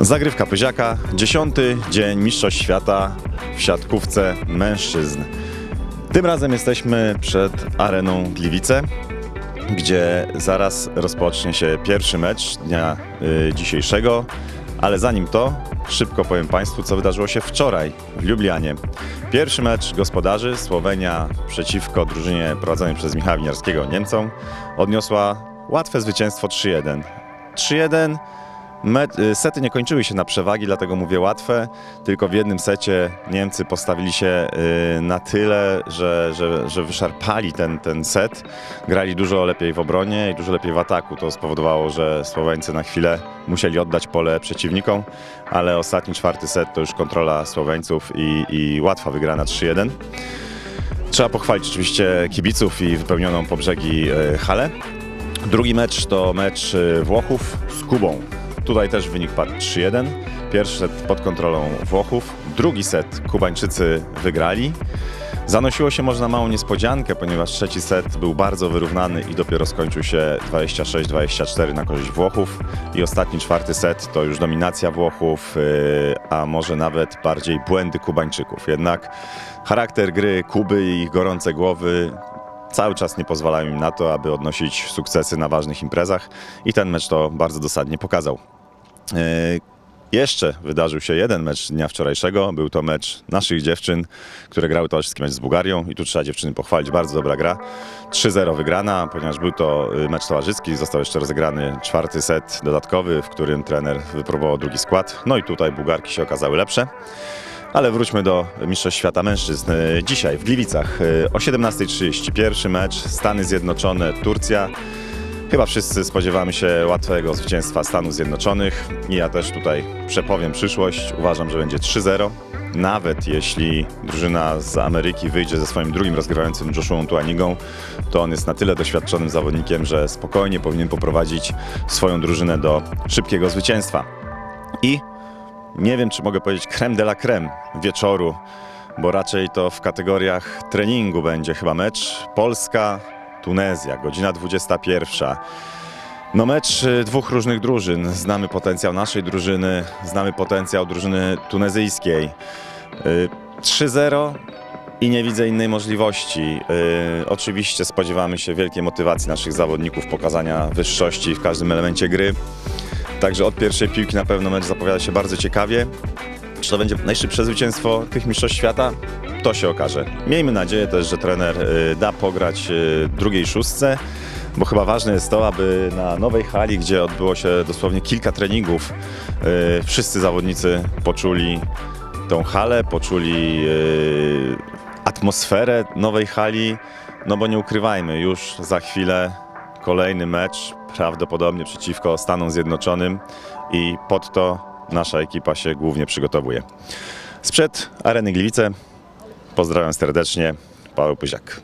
Zagrywka Pyziaka, dziesiąty dzień Mistrzostw Świata w siatkówce mężczyzn. Tym razem jesteśmy przed areną Gliwice, gdzie zaraz rozpocznie się pierwszy mecz dnia y, dzisiejszego, ale zanim to, szybko powiem Państwu, co wydarzyło się wczoraj w Lublianie. Pierwszy mecz gospodarzy Słowenia przeciwko drużynie prowadzonej przez Michała Winiarskiego Niemcom odniosła łatwe zwycięstwo 3-1. 3-1 Y, Sety nie kończyły się na przewagi, dlatego mówię łatwe. Tylko w jednym secie Niemcy postawili się y, na tyle, że, że, że wyszarpali ten, ten set. Grali dużo lepiej w obronie i dużo lepiej w ataku. To spowodowało, że Słoweńcy na chwilę musieli oddać pole przeciwnikom, ale ostatni czwarty set to już kontrola Słoweńców i, i łatwa wygrana 3-1. Trzeba pochwalić oczywiście kibiców i wypełnioną po brzegi y, halę. Drugi mecz to mecz Włochów z Kubą. Tutaj też wynik padł 3-1. Pierwszy set pod kontrolą Włochów. Drugi set Kubańczycy wygrali. Zanosiło się można małą niespodziankę, ponieważ trzeci set był bardzo wyrównany i dopiero skończył się 26-24 na korzyść Włochów. I ostatni czwarty set to już dominacja Włochów, y, a może nawet bardziej błędy Kubańczyków. Jednak charakter gry Kuby i ich gorące głowy cały czas nie pozwalają im na to, aby odnosić sukcesy na ważnych imprezach i ten mecz to bardzo dosadnie pokazał. Yy, Jeszcze wydarzył się jeden mecz dnia wczorajszego. Był to mecz naszych dziewczyn, które grały towarzyski mecz z Bułgarią i tu trzeba dziewczyny pochwalić. Bardzo dobra gra. 3-0 wygrana, ponieważ był to y, mecz towarzyski. Został jeszcze rozegrany czwarty set dodatkowy, w którym trener wypróbował drugi skład. No i tutaj Bułgarki się okazały lepsze. Ale wróćmy do Mistrzostw Świata Mężczyzn. Y, Dzisiaj w Gliwicach y, o 17.30 pierwszy mecz Stany Zjednoczone, Turcja. Chyba wszyscy spodziewamy się łatwego zwycięstwa Stanów Zjednoczonych i ja też tutaj przepowiem przyszłość. Uważam, że będzie 3-0. Nawet jeśli drużyna z Ameryki wyjdzie ze swoim drugim rozgrywającym Joshuą Tuanigą, to on jest na tyle doświadczonym zawodnikiem, że spokojnie powinien poprowadzić swoją drużynę do szybkiego zwycięstwa. I nie wiem, czy mogę powiedzieć creme de la creme wieczoru, bo raczej to w kategoriach treningu będzie chyba mecz Polska Tunezja, godzina 21. No mecz y, dwóch różnych drużyn. Znamy potencjał naszej drużyny, znamy potencjał drużyny tunezyjskiej. Y, 3-0 i nie widzę innej możliwości. Y, Oczywiście spodziewamy się wielkiej motywacji naszych zawodników, pokazania wyższości w każdym elemencie gry. Także od pierwszej piłki na pewno mecz zapowiada się bardzo ciekawie. Czy to będzie najszybsze zwycięstwo tych mistrzostw świata? To się okaże. Miejmy nadzieję też, że trener y, da pograć y, drugiej szóstce, bo chyba ważne jest to, aby na nowej hali, gdzie odbyło się dosłownie kilka treningów, y, wszyscy zawodnicy poczuli tą halę, poczuli atmosferę nowej hali, no bo nie ukrywajmy, już za chwilę kolejny mecz, prawdopodobnie przeciwko Stanom Zjednoczonym i pod to nasza ekipa się głównie przygotowuje. Sprzed Areny Gliwice pozdrawiam serdecznie, Paweł Pyziak.